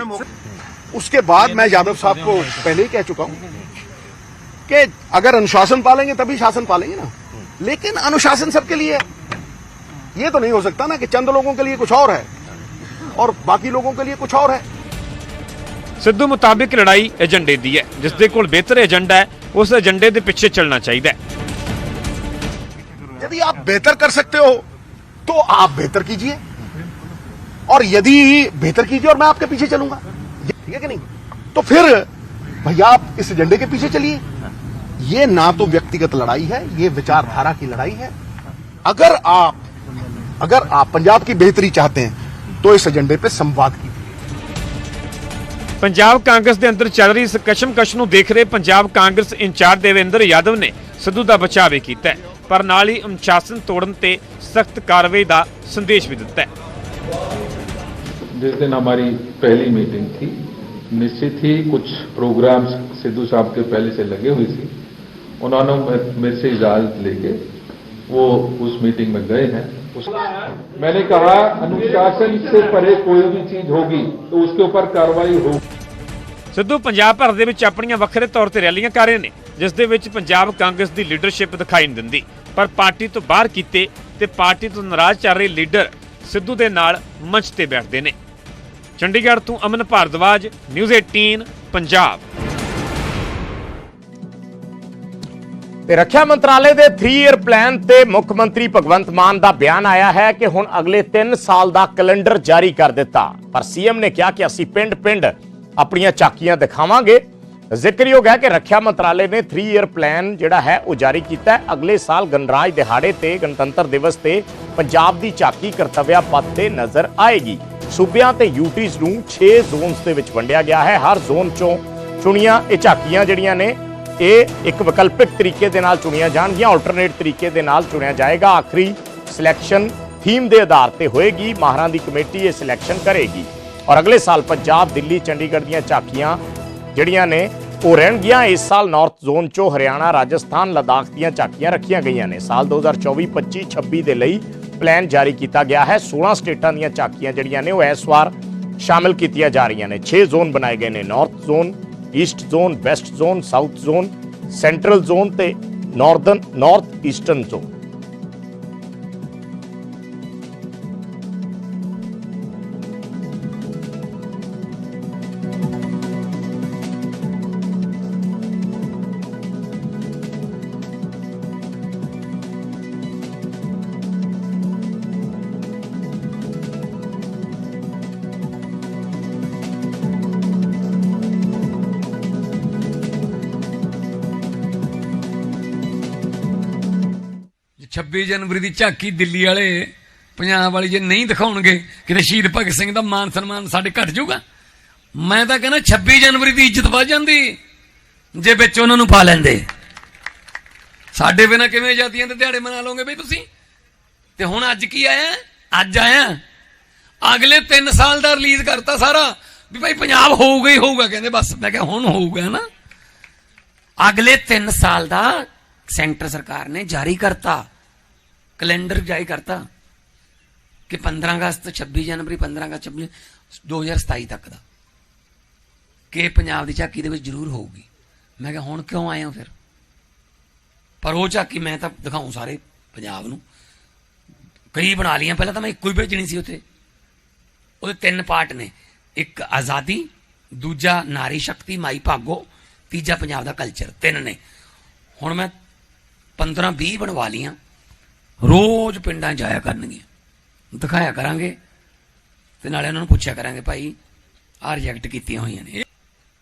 Speaker 7: उसके बाद मैं यादव साहब को पहले ही कह चुका हूं कि अगर अनुशासन पालेंगे तभी शासन पालेंगे ना लेकिन अनुशासन सबके लिए है ये तो नहीं हो सकता ना कि चंद लोगों के लिए कुछ और है और बाकी लोगों के लिए कुछ और है
Speaker 4: ਸਿੱਧੂ ਮੁਤਾਬਿਕ ਲੜਾਈ ਏਜੰਡੇ ਦੀ ਹੈ ਜਿਸ ਦੇ ਕੋਲ ਬਿਹਤਰ ਏਜੰਡਾ ਹੈ ਉਸ ਏਜੰਡੇ ਦੇ ਪਿੱਛੇ ਚੱਲਣਾ ਚਾਹੀਦਾ ਹੈ
Speaker 7: यदि आप बेहतर कर सकते हो तो आप बेहतर कीजिए और यदि बेहतर कीजिए और मैं आपके पीछे चलूंगा ठीक है कि नहीं तो फिर भैया आप इस एजेंडे के पीछे चलिए ये ना तो व्यक्तिगत लड़ाई है ये विचारधारा की लड़ाई है अगर आप अगर आप पंजाब की बेहतरी चाहते हैं तो इस एजेंडे पे संवाद कीजिए
Speaker 4: ਪੰਜਾਬ ਕਾਂਗਰਸ ਦੇ ਅੰਦਰ ਚੱਲ ਰਹੀ ਇਸ ਕਸ਼ਮਕਸ਼ ਨੂੰ ਦੇਖ ਰਹੇ ਪੰਜਾਬ ਕਾਂਗਰਸ ਇੰਚਾਰਜ ਦੇਵੇਂਦਰ ਯਾਦਵ ਨੇ ਸਿੱਧੂ ਦਾ ਬਚਾਅ ਵੀ ਕੀਤਾ ਹੈ, ਪਰ ਨਾਲ ਹੀ ਅਨੁਸ਼ਾਸਨ ਤੋੜਨ ਤੇ ਸਖਤ ਕਾਰਵਾਈ ਦਾ ਸੰਦੇਸ਼ ਵੀ ਦਿੱਤਾ ਹੈ
Speaker 9: जिस दिन हमारी पहली मीटिंग थी निश्चित ही कुछ प्रोग्राम्स सिद्धू साहब के पहले से लगे हुए थी उन्होंने मे- मेरे से इजाजत लेके वो उस मीटिंग में गए हैं उस, मैंने कहा अनुशासन से परे कोई भी चीज होगी तो उसके ऊपर कार्रवाई होगी
Speaker 4: ਸਿੱਧੂ ਪੰਜਾਬ ਭਰ ਦੇ ਵਿੱਚ ਆਪਣੀਆਂ ਵੱਖਰੇ ਤੌਰ ਤੇ ਰੈਲੀਆਂ ਕਰ ਰਹੇ ਨੇ ਜਿਸ ਦੇ ਵਿੱਚ ਪੰਜਾਬ ਕਾਂਗਰਸ ਦੀ ਲੀਡਰਸ਼ਿਪ ਦਿਖਾਈ ਨਹੀਂ ਦਿੰਦੀ ਪਰ ਪਾਰਟੀ ਤੋਂ ਬਾਹਰ ਕੀਤੇ ਤੇ ਪਾਰਟੀ ਤੋਂ ਨਾਰਾਜ਼ ਚੱਲ ਰਹੇ ਲੀਡਰ ਸਿੱਧੂ ਦੇ ਨਾਲ ਮੰਚ ਤੇ ਬੈਠਦੇ ਨੇ ਚੰਡੀਗੜ੍ਹ ਤੋਂ ਅਮਨ ਭਾਰਦਵਾਜ ਨਿਊਜ਼ 18 ਪੰਜਾਬ
Speaker 1: ਤੇ ਰੱਖਿਆ ਮੰਤਰਾਲੇ ਦੇ 3 ਇਅਰ ਪਲਾਨ ਤੇ ਮੁੱਖ ਮੰਤਰੀ ਭਗਵੰਤ ਮਾਨ ਦਾ ਬਿਆਨ ਆਇਆ ਹੈ ਕਿ ਹੁਣ ਅਗਲੇ 3 ਸਾਲ ਦਾ ਕੈਲੰਡਰ ਜਾਰੀ ਕਰ ਦਿੱਤਾ। ਪਰ ਸੀਐਮ ਨੇ ਕਿਹਾ ਕਿ ਅਸੀਂ ਪਿੰਡ-ਪਿੰਡ ਆਪਣੀਆਂ ਚਾਕੀਆਂ ਦਿਖਾਵਾਂਗੇ। ਜ਼ਿਕਰਯੋਗ ਹੈ ਕਿ ਰੱਖਿਆ ਮੰਤਰਾਲੇ ਨੇ 3 ਇਅਰ ਪਲਾਨ ਜਿਹੜਾ ਹੈ ਉਹ ਜਾਰੀ ਕੀਤਾ ਅਗਲੇ ਸਾਲ ਗਣਰਾਜ ਦਿਹਾੜੇ ਤੇ ਗਣਤੰਤਰ ਦਿਵਸ ਤੇ ਪੰਜਾਬ ਦੀ ਝਾਕੀ ਕਰਤੱਵਿਆ ਪੱਥ ਤੇ ਨਜ਼ਰ ਆਏਗੀ। ਸੂਬਿਆਂ ਤੇ ਯੂਟੀਜ਼ ਨੂੰ 6 ਜ਼ੋਨਸ ਦੇ ਵਿੱਚ ਵੰਡਿਆ ਗਿਆ ਹੈ। ਹਰ ਜ਼ੋਨ ਚੋਂ ਚੁਣੀਆਂ ਇਹ ਝਾਕੀਆਂ ਜਿਹੜੀਆਂ ਨੇ ਇਹ ਇੱਕ ਵਿਕਲਪਿਕ ਤਰੀਕੇ ਦੇ ਨਾਲ ਚੁਣੀਆਂ ਜਾਣਗੀਆਂ ਆਲਟਰਨੇਟ ਤਰੀਕੇ ਦੇ ਨਾਲ ਚੁਣਿਆ ਜਾਏਗਾ। ਆਖਰੀ ਸਿਲੈਕਸ਼ਨ ਥੀਮ ਦੇ ਆਧਾਰ ਤੇ ਹੋਏਗੀ। ਮਾਹਰਾਂ ਦੀ ਕਮੇਟੀ ਇਹ ਸਿਲੈਕਸ਼ਨ ਕਰੇਗੀ। ਔਰ ਅਗਲੇ ਸਾਲ ਪੰਜਾਬ, ਦਿੱਲੀ, ਚੰਡੀਗੜ੍ਹ ਦੀਆਂ ਝਾਕੀਆਂ ਜਿਹੜੀਆਂ ਨੇ, ਉਹ ਰਹਿਣਗੀਆਂ। ਇਸ ਸਾਲ ਨਾਰਥ ਜ਼ੋਨ ਚੋਂ ਹਰਿਆਣਾ, ਰਾਜਸਥਾਨ, ਲਦਾਖ ਦੀਆਂ ਝਾਕੀਆਂ ਰੱਖੀਆਂ ਗਈਆਂ ਨੇ। ਸਾਲ 2024 25 26 ਦੇ ਲਈ ਪਲਾਨ ਜਾਰੀ ਕੀਤਾ ਗਿਆ ਹੈ। 16 ਸਟੇਟਾਂ ਦੀਆਂ ਝਾਕੀਆਂ ਜਿਹੜੀਆਂ ਨੇ, ਉਹ ਇਸ ਵਾਰ ਸ਼ਾਮਿਲ ਕੀਤੀਆਂ ਜਾ ਰਹੀਆਂ ਨੇ। 6 ਜ਼ੋਨ ਬਣਾਏ ਗਏ ਨੇ north zone east zone west zone south zone central zone ਤੇ ਨਾਰਦਰਨ ਨਾਰਥ ਈਸਟਰਨ ਜ਼ੋਨ
Speaker 3: 26 ਜਨਵਰੀ ਦੀ ਝਾਕੀ ਦਿੱਲੀ ਵਾਲੇ ਪੰਜਾਬ ਵਾਲੀ ਜੇ ਨਹੀਂ ਦਿਖਾਉਣਗੇ, ਕਿਤੇ ਸ਼ਹੀਦ ਭਗਤ ਸਿੰਘ ਦਾ ਮਾਨ ਸਨਮਾਨ ਸਾਡੇ ਘਟ ਜਾਊਗਾ। ਮੈਂ ਤਾਂ ਕਹਿੰਦਾ 26 ਜਨਵਰੀ ਦੀ ਇੱਜ਼ਤ ਵੱਧ ਜਾਂਦੀ, ਜੇ ਵਿੱਚ ਉਹਨਾਂ ਨੂੰ ਪਾ ਲੈਂਦੇ। ਸਾਡੇ ਬਿਨਾ ਕਿਵੇਂ ਆਜ਼ਾਦੀਆਂ ਦੇ ਦਿਹਾੜੇ ਮਨਾ ਲਓਗੇ ਬਈ ਤੁਸੀਂ? ਤੇ ਹੁਣ ਅੱਜ ਕੀ ਆਇਆ? ਅੱਜ ਆਇਆ। ਅਗਲੇ 3 ਸਾਲ ਦਾ ਰਿਲੀਜ਼ ਕਰਤਾ ਸਾਰਾ, ਵੀ ਭਾਈ ਪੰਜਾਬ ਹੋਊਗਾ ਹੀ ਹੋਊਗਾ, ਕਹਿੰਦੇ ਬਸ। ਮੈਂ ਕਿਹਾ ਹੁਣ ਹੋਊਗਾ ਨਾ। ਅਗਲੇ 3 ਸਾਲ ਦਾ ਸੈਂਟਰ ਸਰਕਾਰ ਨੇ ਜਾਰੀ ਕਰਤਾ। ਕੈਲੰਡਰ ਜਾਰੀ ਕਰਤਾ ਕਿ 15 ਅਗਸਤ 26 ਜਨਵਰੀ 15 ਅਗਸਤ 26 2027 ਤੱਕ ਦਾ। ਕਿ ਪੰਜਾਬ ਦੀ ਝਾਕੀ ਦੇ ਵਿੱਚ ਜ਼ਰੂਰ ਹੋਊਗੀ। ਮੈਂ ਕਿਹਾ, ਹੁਣ ਕਿਉਂ ਆਏ ਹੋ ਫਿਰ? ਪਰ ਉਹ ਝਾਕੀ ਮੈਂ ਤਾਂ ਦਿਖਾਉਂ ਸਾਰੇ ਪੰਜਾਬ ਨੂੰ। ਕਈ ਬਣਾ ਲੀਆਂ ਪਹਿਲਾਂ ਤਾਂ ਮੈਂ ਇੱਕੋ ਹੀ ਭੇਜਣੀ ਸੀ ਉੱਥੇ। ਉਹਦੇ ਤਿੰਨ ਪਾਰਟ ਨੇ। ਇੱਕ ਆਜ਼ਾਦੀ, ਦੂਜਾ ਨਾਰੀ ਸ਼ਕਤੀ, ਮਾਈ ਭਾਗੋ, ਤੀਜਾ ਪੰਜਾਬ ਦਾ ਕਲਚਰ। ਤਿੰਨ ਨੇ। ਹੁਣ ਮੈਂ 15 20 ਬਣਵਾ ਲੀਆਂ ਰੋਜ਼ ਪਿੰਡਾਂ ਜਾਇਆ ਕਰਨਗੀਆਂ। ਦਿਖਾਇਆ ਕਰਾਂਗੇ ਤੇ ਨਾਲੇ ਉਹਨਾਂ ਨੂੰ ਪੁੱਛਿਆ ਕਰਾਂਗੇ ਭਾਈ ਆਹ ਰਿਜੈਕਟ ਕੀਤੀਆਂ ਹੋਈਆਂ ਨੇ।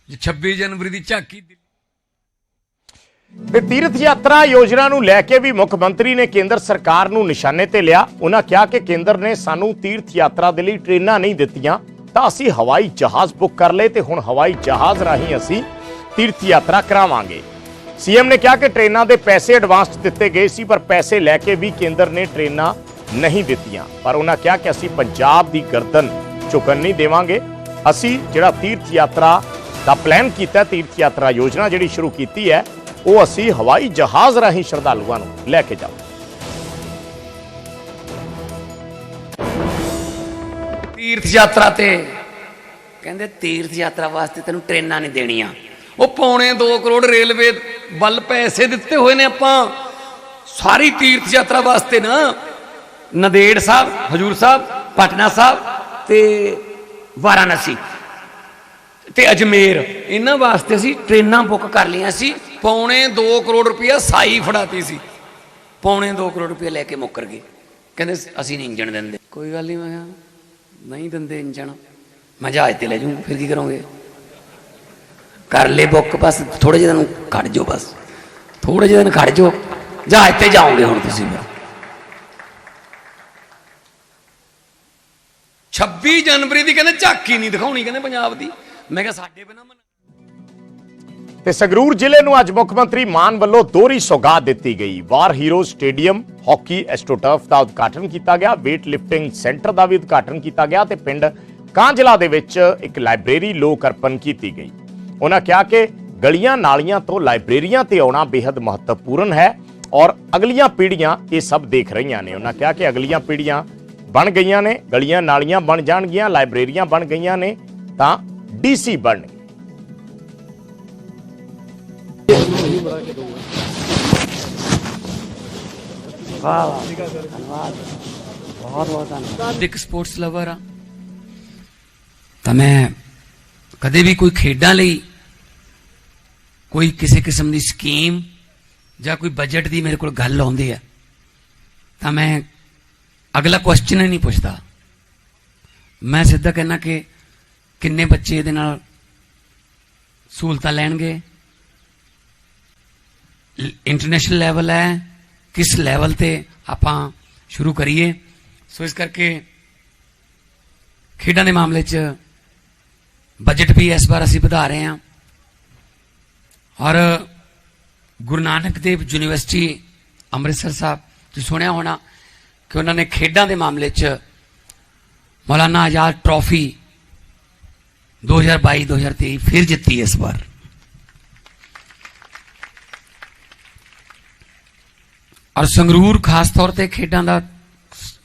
Speaker 3: ਜੇ 26 ਜਨਵਰੀ ਦੀ ਝਾਕੀ ਦਿੱਲੀ
Speaker 1: ਤੇ ਤੀਰਥ ਯਾਤਰਾ ਯੋਜਨਾ ਨੂੰ ਲੈ ਕੇ ਵੀ ਮੁੱਖ ਮੰਤਰੀ ਨੇ ਕੇਂਦਰ ਸਰਕਾਰ ਨੂੰ ਨਿਸ਼ਾਨੇ ਤੇ ਲਿਆ। ਉਹਨਾਂ ਕਿਹਾ ਕਿ ਕੇਂਦਰ ਨੇ ਸਾਨੂੰ ਤੀਰਥ ਯਾਤਰਾ ਦੇ ਲਈ ਟ੍ਰੇਨਾਂ ਨਹੀਂ ਦਿੱਤੀਆਂ। ਤਾਂ ਅਸੀਂ ਹਵਾਈ ਜਹਾਜ਼ ਬੁੱਕ ਕਰ ਲਏ ਤੇ ਹੁਣ ਹਵਾਈ ਜਹਾਜ਼ ਰਾਹੀਂ ਅਸੀਂ ਤੀਰਥ ਯਾਤਰਾ ਕਰਾਵਾਂਗੇ। ਸੀਐਮ ਨੇ ਕਿਹਾ ਕਿ ਟ੍ਰੇਨਾਂ ਦੇ ਪੈਸੇ ਐਡਵਾਂਸ ਦਿੱਤੇ ਗਏ ਸੀ, ਪਰ ਪੈਸੇ ਲੈ ਕੇ ਵੀ ਕੇਂਦਰ ਨੇ ਟ੍ਰੇਨਾਂ ਨਹੀਂ ਦਿੱਤੀਆਂ। ਪਰ ਉਹਨਾਂ ਕਿਹਾ ਕਿ ਅਸੀਂ ਪੰਜਾਬ ਦੀ ਗਰਦਨ ਝੁਕਣ ਨਹੀਂ ਦੇਵਾਂਗੇ। ਅਸੀਂ ਜਿਹੜਾ ਤੀਰਥ ਯਾਤਰਾ ਦਾ ਪਲਾਨ ਕੀਤਾ, ਤੀਰਥ ਯਾਤਰਾ ਯੋਜਨਾ ਜਿਹੜੀ ਸ਼ੁਰੂ ਕੀਤੀ ਹੈ, ਉਹ ਅਸੀਂ ਹਵਾਈ ਜਹਾਜ਼ ਰਾਹੀਂ ਸ਼ਰਧਾਲੂਆਂ ਨੂੰ ਲੈ ਕੇ ਜਾਵਾਂਗੇ।
Speaker 3: ਤੀਰਥ ਯਾਤਰਾ ਤੇ ਕਹਿੰਦੇ ਤੀਰਥ ਯਾਤਰਾ ਵਾਸਤੇ ਤੈਨੂੰ ਟ੍ਰੇਨਾਂ ਨਹੀਂ ਦੇਣੀਆਂ। ਉਹ ਪੌਣੇ 2 ਕਰੋੜ ਰੇਲਵੇ ਵੱਲ ਪੈਸੇ ਦਿੱਤੇ ਹੋਏ ਨੇ ਆਪਾਂ। ਸਾਰੀ ਤੀਰਥ ਯਾਤਰਾ ਵਾਸਤੇ ਨਾ, ਨਦੇੜ ਸਾਹਿਬ, ਹਜੂਰ ਸਾਹਿਬ, ਪਟਨਾ ਸਾਹਿਬ ਤੇ ਵਾਰਾਣਸੀ ਤੇ ਅਜਮੇਰ। ਇਹਨਾਂ ਵਾਸਤੇ ਅਸੀਂ ਟ੍ਰੇਨਾਂ ਬੁੱਕ ਕਰ ਲਈਆਂ ਸੀ। ਪੌਣੇ 2 ਕਰੋੜ ਰੁਪਇਆ ਸਾਈ ਫੜਾਤੀ ਸੀ। ਪੌਣੇ 2 ਕਰੋੜ ਰੁਪਇਆ ਲੈ ਕੇ ਮੁੱਕਰ ਗਏ। ਕਹਿੰਦੇ ਅਸੀਂ ਨਹੀਂ ਇੰਜਣ ਦਿੰਦੇ। ਕੋਈ ਗੱਲ ਨਹੀਂ ਮੈਂ ਕਿਹਾ, ਨਹੀਂ ਦਿੰਦੇ ਇੰਜਣ। ਮੈਂ ਜਹਾਜ਼ ਤੇ ਲੈ ਜੂ ਫਿਰ ਕੀ ਕਰੋਗੇ? ਕਰ ਲੈ ਬੁੱਕ ਬਸ ਥੋੜੇ ਜਿਹੇ ਦਿਨ ਖੜ ਜਾਓ ਬਸ। ਥੋੜੇ ਜਿਹੇ ਦਿਨ ਖੜ ਜਾਓ। ਜਹਾਜ਼ ਤੇ ਜਾਓਗੇ ਹੁਣ ਤੁਸੀਂ ਫਿਰ। 26 ਜਨਵਰੀ ਦੀ ਕਹਿੰਦੇ ਝਾਕੀ ਨਹੀਂ ਦਿਖਾਉਣੀ ਕਹਿੰਦੇ ਪੰਜਾਬ ਦੀ। ਮੈਂ ਕਿਹਾ ਸਾਡੇ ਬਿਨਾ
Speaker 1: ਤੇ ਸੰਗਰੂਰ ਜ਼ਿਲ੍ਹੇ ਨੂੰ ਅੱਜ ਮੁੱਖ ਮੰਤਰੀ ਮਾਨ ਵੱਲੋਂ ਦੋਹਰੀ ਸੌਗਾਤ ਦਿੱਤੀ ਗਈ। War hero stadium hockey astroturf ਦਾ ਉਦਘਾਟਨ ਕੀਤਾ ਗਿਆ weight ਲਿਫਟਿੰਗ ਸੈਂਟਰ ਦਾ ਵੀ ਉਦਘਾਟਨ ਕੀਤਾ ਗਿਆ ਤੇ ਪਿੰਡ ਕਾਂਜਲਾ ਦੇ ਵਿੱਚ ਇੱਕ ਲਾਇਬ੍ਰੇਰੀ ਲੋਕ ਅਰਪਣ ਕੀਤੀ ਗਈ। ਉਹਨਾਂ ਕਿਹਾ ਕਿ ਗਲੀਆਂ ਨਾਲੀਆਂ ਤੋਂ ਲਾਇਬ੍ਰੇਰੀਆਂ ਤੇ ਆਉਣਾ ਬੇहद ਮਹੱਤਵਪੂਰਨ ਹੈ ਔਰ ਅਗਲੀਆਂ ਪੀੜ੍ਹੀਆਂ ਇਹ ਸਭ ਦੇਖ ਰਹੀਆਂ ਨੇ। ਉਹਨਾਂ ਕਿਹਾ ਕਿ ਅਗਲੀਆਂ ਪੀੜ੍ਹੀਆਂ ਬਣ ਗਈਆਂ ਨੇ ਗਲੀਆਂ ਨਾਲੀਆਂ ਬਣ ਜਾਣਗੀਆਂ ਲਾਇਬ੍ਰੇਰੀਆਂ ਬਣ ਗਈਆਂ ਨੇ ਤਾਂ ਡੀਸੀ ਬਣਨਗੇ।
Speaker 3: ਇੱਕ ਸਪੋਰਟਸ ਲਵਰ ਆ। ਤਾਂ ਮੈਂ ਕਦੇ ਵੀ ਕੋਈ ਖੇਡਾਂ ਲਈ ਕੋਈ ਕਿਸੇ ਕਿਸਮ ਦੀ ਸਕੀਮ ਜਾਂ ਕੋਈ ਬਜਟ ਦੀ ਮੇਰੇ ਕੋਲ ਗੱਲ ਆਉਂਦੀ ਹੈ, ਤਾਂ ਮੈਂ ਅਗਲਾ ਕੁਐਸਚਨ ਹੀ ਨਹੀਂ ਪੁੱਛਦਾ। ਮੈਂ ਸਿੱਧਾ ਕਹਿਣਾ ਕਿ ਕਿੰਨੇ ਬੱਚੇ ਇਹਦੇ ਨਾਲ ਸਹੂਲਤਾਂ ਲੈਣਗੇ? ਇੰਟਰਨੈਸ਼ਨਲ ਲੈਵਲ ਹੈ, ਕਿਸ ਲੈਵਲ ਤੇ ਆਪਾਂ ਸ਼ੁਰੂ ਕਰੀਏ? ਸੋ ਇਸ ਕਰਕੇ ਖੇਡਾਂ ਦੇ ਮਾਮਲੇ 'ਚ ਬਜਟ ਵੀ ਇਸ ਵਾਰ ਅਸੀਂ ਵਧਾ ਰਹੇ ਹਾਂ। ਔਰ ਗੁਰੂ ਨਾਨਕ ਦੇਵ ਯੂਨੀਵਰਸਿਟੀ ਅੰਮ੍ਰਿਤਸਰ ਸਾਹਿਬ, ਤੁਸੀਂ ਸੁਣਿਆ ਹੋਣਾ ਕਿ ਉਹਨਾਂ ਨੇ ਖੇਡਾਂ ਦੇ ਮਾਮਲੇ 'ਚ ਮੌਲਾਨਾ ਆਜ਼ਾਦ ਟਰੋਫੀ 2022-2023 ਫਿਰ ਜਿੱਤੀ ਇਸ ਵਾਰ। ਔਰ ਸੰਗਰੂਰ ਖਾਸ ਤੌਰ ਤੇ ਖੇਡਾਂ ਦਾ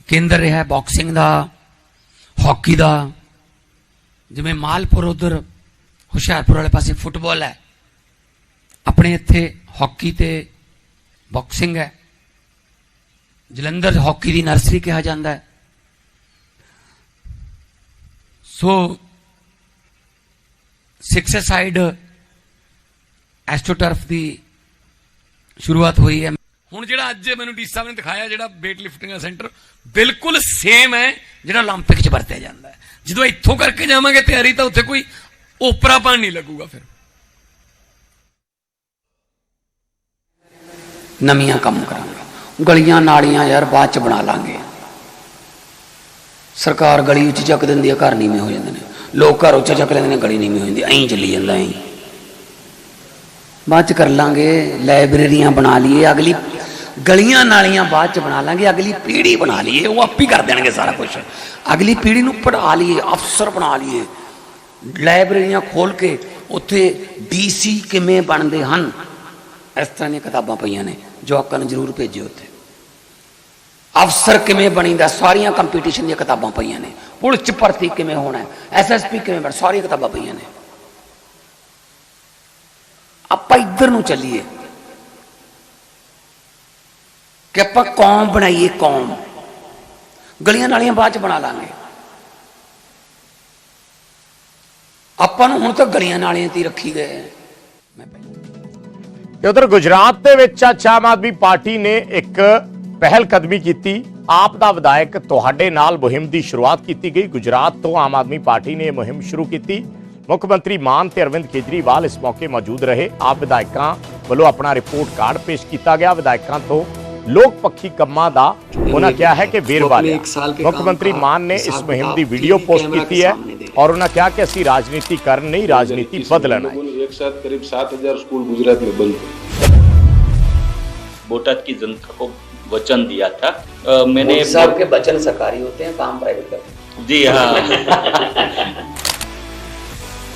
Speaker 3: ਕੇਂਦਰ ਰਿਹਾ ਬਾਕਸਿੰਗ ਦਾ ਹਾਕੀ ਦਾ। ਜਿਵੇਂ ਮਾਲਪੁਰ ਉਧਰ ਹੁਸ਼ਿਆਰਪੁਰ ਵਾਲੇ ਪਾਸੇ ਫੁੱਟਬਾਲ ਹੈ। ਆਪਣੇ ਇੱਥੇ ਹਾਕੀ ਤੇ ਬਾਕਸਿੰਗ ਹੈ ਜਲੰਧਰ ਹਾਕੀ ਦੀ ਨਰਸਰੀ ਕਿਹਾ ਜਾਂਦਾ ਹੈ ਸੋ ਸਿਕਸ ਸਾਈਡ ਐਸਟ੍ਰੋਟਰਫ ਦੀ ਸ਼ੁਰੂਆਤ ਹੋਈ ਹੈ ਹੁਣ ਜਿਹੜਾ ਅੱਜ ਮੈਨੂੰ ਡੀ ਸਾਹਿਬ ਨੇ ਦਿਖਾਇਆ ਜਿਹੜਾ weight lifting ਦਾ ਸੈਂਟਰ ਬਿਲਕੁਲ ਸੇਮ ਹੈ ਜਿਹੜਾ 올림픽 'ਚ ਵਰਤਿਆ ਜਾਂਦਾ ਹੈ ਜਦੋਂ ਇੱਥੋਂ ਕਰਕੇ ਜਾਵਾਂਗੇ ਤਿਆਰੀ ਤਾਂ ਉੱਥੇ ਕੋਈ ਓਪਰਾਪਨ ਨਹੀਂ ਲੱਗੂਗਾ ਫਿਰ ਨਵੀਆਂ ਕੰਮ ਕਰਾਂਗੇ। ਗਲੀਆਂ ਨਾਲੀਆਂ ਯਾਰ ਬਾਅਦ ਚ ਬਣਾ ਲਾਂਗੇ। ਸਰਕਾਰ ਗਲੀ ਉੱਚ ਚੱਕ ਦਿੰਦੀ ਆ, ਘਰ ਨੀਵੇਂ ਹੋ ਜਾਂਦੇ ਨੇ। ਲੋਕ ਘਰ ਉੱਚ ਚੱਕ ਲੈਂਦੇ ਨੇ, ਗਲੀ ਨੀਵੀਂ ਹੋ ਜਾਂਦੀ ਐਂ ਚੱਲੀ ਜਾਂਦਾ, ਐਂ। ਬਾਅਦ ਚ ਕਰ ਲਾਂਗੇ, ਲਾਇਬ੍ਰੇਰੀਆਂ ਬਣਾ ਲਈਏ, ਅਗਲੀ ਗਲੀਆਂ ਨਾਲੀਆਂ ਬਾਅਦ ਚ ਬਣਾ ਲਾਂਗੇ, ਅਗਲੀ ਪੀੜ੍ਹੀ ਬਣਾ ਲਈਏ। ਉਹ ਆਪ ਹੀ ਕਰ ਦੇਣਗੇ ਸਾਰਾ ਕੁਝ ਅਗਲੀ ਪੀੜ੍ਹੀ ਨੂੰ ਪੜ੍ਹਾ ਲਈਏ, ਅਫਸਰ ਬਣਾ ਲਈਏ। ਲਾਇਬ੍ਰੇਰੀਆਂ ਖੋਲ ਕੇ ਉੱਥੇ ਡੀਸੀ ਕਿਵੇਂ ਬਣਦੇ ਹਨ? ਇਸ ਤਰ੍ਹਾਂ ਦੀਆਂ ਕਿਤਾਬਾਂ ਪਈਆਂ ਨੇ ਜਵਾਕਾਂ ਨੂੰ ਜ਼ਰੂਰ ਭੇਜਿਓ ਉੱਥੇ। ਅਫਸਰ ਕਿਵੇਂ ਬਣੀਦਾ, ਸਾਰੀਆਂ ਕੰਪੀਟੀਸ਼ਨ ਦੀਆਂ ਕਿਤਾਬਾਂ ਪਈਆਂ ਨੇ। ਪੁਲਿਸ ਚ ਭਰਤੀ ਕਿਵੇਂ ਹੋਣਾ ਐਸਐਸਪੀ ਕਿਵੇਂ ਬਣ, ਸਾਰੀਆਂ ਕਿਤਾਬਾਂ ਪਈਆਂ ਨੇ। ਆਪਾਂ ਇੱਧਰ ਨੂੰ ਚੱਲੀਏ। ਕਿ ਆਪਾਂ ਕੌਮ ਬਣਾਈਏ, ਕੌਮ। ਗਲੀਆਂ ਨਾਲੀਆਂ ਬਾਅਦ ਚ ਬਣਾ ਲਾਂਗੇ। ਆਪਾਂ ਨੂੰ ਹੁਣ ਤਾਂ ਗਲੀਆਂ ਨਾਲੀਆਂ ਤੇ ਰੱਖੀ ਗਏ। ਮੈਂ
Speaker 1: ਤੇ ਉਧਰ ਗੁਜਰਾਤ ਦੇ ਵਿੱਚ ਅੱਜ ਆਮ ਆਦਮੀ ਪਾਰਟੀ ਨੇ ਇੱਕ ਪਹਿਲ ਕਦਮੀ ਕੀਤੀ ਆਪ ਦਾ ਵਿਧਾਇਕ ਤੁਹਾਡੇ ਨਾਲ ਮੁਹਿੰਮ ਦੀ ਸ਼ੁਰੂਆਤ ਕੀਤੀ ਗਈ ਗੁਜਰਾਤ ਤੋਂ ਆਮ ਆਦਮੀ ਪਾਰਟੀ ਨੇ ਇਹ ਮੁਹਿੰਮ ਸ਼ੁਰੂ ਕੀਤੀ ਮੁੱਖ ਮੰਤਰੀ ਮਾਨ ਤੇ ਅਰਵਿੰਦ ਕੇਜਰੀਵਾਲ ਇਸ ਮੌਕੇ ਮੌਜੂਦ ਰਹੇ ਆਪ ਵਿਧਾਇਕਾਂ ਵੱਲੋਂ ਆਪਣਾ ਰਿਪੋਰਟ ਕਾਰਡ ਪੇਸ਼ ਕੀਤਾ ਗਿਆ ਵਿਧਾਇਕਾਂ ਤੋਂ ਲੋਕ ਪੱਖੀ ਕੰਮਾਂ ਦਾ ਉਹਨਾਂ ਕਿਹਾ ਹੈ ਕਿ ਵੇਰਵਾ ਲਿਆ ਮੁੱਖ ਮੰਤਰੀ ਮਾਨ ਨੇ ਇਸ ਮੁਹਿੰਮ ਦੀ ਵੀਡੀਓ ਪੋਸਟ ਕੀਤੀ ਹੈ ਔਰ ਉਹਨਾਂ ਕਿਹਾ ਕਿ ਅਸੀਂ ਰਾਜਨੀਤੀ ਕਰਨ ਨਹੀਂ ਰਾਜਨੀਤੀ ਬਦਲਣ ਆਏ
Speaker 9: एक साथ करीब सात हज़ार स्कूल गुजरात में बंद
Speaker 10: बोटाद की जनता को वचन दिया था। अ, मैंने
Speaker 3: साहब के वचन सरकारी होते हैं काम प्राइवेट करते हैं।
Speaker 10: जी हाँ।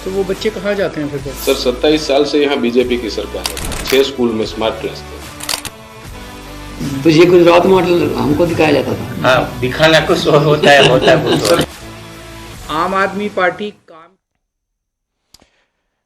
Speaker 11: तो वो बच्चे कहाँ जाते हैं फिर
Speaker 10: सर सत्ताईस साल से यहाँ बीजेपी की सरकार है। छह स्कूल में स्मार्ट क्लास थे।
Speaker 3: तो ये गुजरात मॉडल हमको दिखाया जाता था?
Speaker 10: हाँ दिखाना कुछ होता है होता है
Speaker 11: आम आदमी पार्टी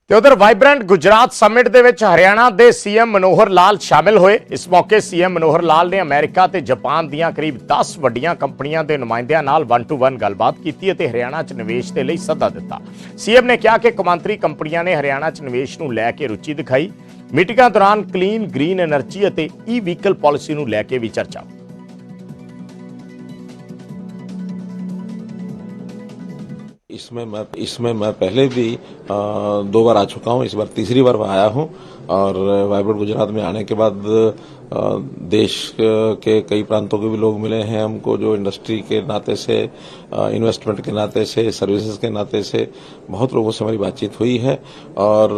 Speaker 1: ਤੇ ਉਧਰ ਵਾਈਬ੍ਰੈਂਟ ਗੁਜਰਾਤ ਸਮਿਟ ਦੇ ਵਿੱਚ ਹਰਿਆਣਾ ਦੇ ਸੀਐਮ ਮਨੋਹਰ ਲਾਲ ਸ਼ਾਮਿਲ ਹੋਏ। ਇਸ ਮੌਕੇ ਸੀਐਮ ਮਨੋਹਰ ਲਾਲ ਨੇ ਅਮਰੀਕਾ ਤੇ ਜਾਪਾਨ ਦੀਆਂ ਕਰੀਬ 10 ਵੱਡੀਆਂ ਕੰਪਨੀਆਂ ਦੇ ਨੁਮਾਇੰਦਿਆਂ ਨਾਲ ਵਨ ਟੂ ਵਨ ਗੱਲਬਾਤ ਕੀਤੀ ਅਤੇ ਹਰਿਆਣਾ 'ਚ ਨਿਵੇਸ਼ ਦੇ ਲਈ ਸੱਦਾ ਦਿੱਤਾ। ਸੀਐਮ ਨੇ ਕਿਹਾ ਕਿ ਕੌਮਾਂਤਰੀ ਕੰਪਨੀਆਂ ਨੇ ਹਰਿਆਣਾ 'ਚ ਨਿਵੇਸ਼ ਨੂੰ ਲੈ ਕੇ ਰੁਚੀ ਦਿਖਾਈ। ਮੀਟਿੰਗਾਂ ਦੌਰਾਨ ਕਲੀਨ ਗ੍ਰੀਨ એનર્ਜੀ ਅਤੇ ਈ ਵਹੀਕਲ ਪਾਲਿਸੀ ਨੂੰ ਲੈ ਕੇ ਵੀ ਚਰਚਾ
Speaker 10: इसमें मैं इसमें मैं पहले भी आ, दो बार आ चुका हूँ इस बार तीसरी बार मैं आया हूँ और वाइब्रेंट गुजरात में आने के बाद आ, देश के कई प्रांतों के भी लोग मिले हैं हमको जो इंडस्ट्री के नाते से इन्वेस्टमेंट के नाते से सर्विसेज़ के नाते से बहुत लोगों से हमारी बातचीत हुई है। और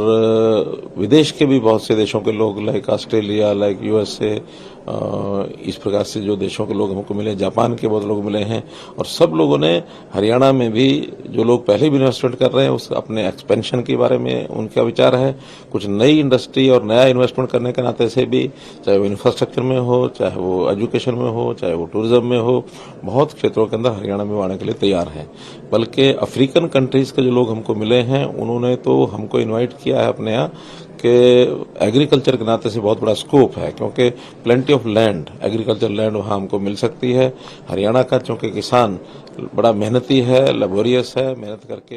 Speaker 10: विदेश के भी बहुत से देशों के लोग लाइक ऑस्ट्रेलिया लाइक यूएसए इस प्रकार से जो देशों के लोग हमको मिले, जापान के बहुत लोग मिले हैं। और सब लोगों ने हरियाणा में भी जो लोग पहले भी इन्वेस्टमेंट कर रहे हैं, उस अपने एक्सपेंशन के बारे में उनका विचार है। कुछ नई इंडस्ट्री और नया इन्वेस्टमेंट करने के नाते से भी, चाहे वो इंफ्रास्ट्रक्चर में हो, चाहे वो एजुकेशन में हो, चाहे वो टूरिज़्म में हो, बहुत क्षेत्रों के अंदर हरियाणा में वो आने के लिए तैयार हैं। बल्कि अफ्रीकन कंट्रीज़ के जो लोग हमको मिले हैं, उन्होंने तो हमको इनवाइट किया है अपने यहाँ कि एग्रीकल्चर के नाते से बहुत बड़ा स्कोप है, क्योंकि plenty of land agriculture land वहाँ हमको मिल सकती है। हरियाणा का, चूँकि किसान बड़ा मेहनती है लेबोरियस है, मेहनत करके